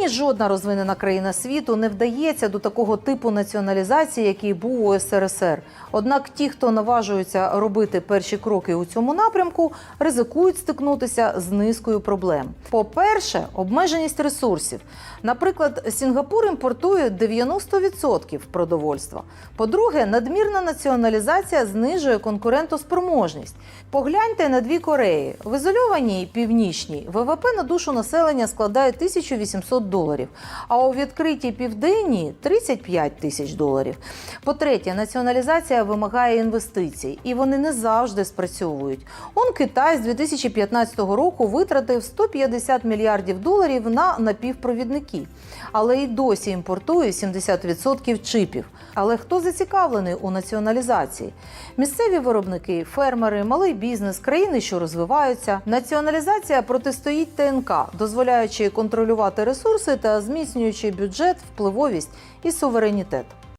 Нині жодна розвинена країна світу не вдається до такого типу націоналізації, який був у СРСР. Однак ті, хто наважуються робити перші кроки у цьому напрямку, ризикують стикнутися з низкою проблем. По-перше, обмеженість ресурсів. Наприклад, Сінгапур імпортує 90% продовольства. По-друге, надмірна націоналізація знижує конкурентоспроможність. Погляньте на дві Кореї. В ізольованій північній ВВП на душу населення складає 1800 доларів, а у відкритій південній 35 тисяч доларів. По-третє, націоналізація вимагає інвестицій, і вони не завжди спрацьовують. Он Китай з 2015 року витратив 150 мільярдів доларів на напівпровідники, але й досі імпортує 70% чипів. Але хто зацікавлений у націоналізації? Місцеві виробники, фермери, малий бізнес, країни, що розвиваються. Націоналізація протистоїть ТНК, дозволяючи контролювати та зміцнюючи бюджет, впливовість і суверенітет.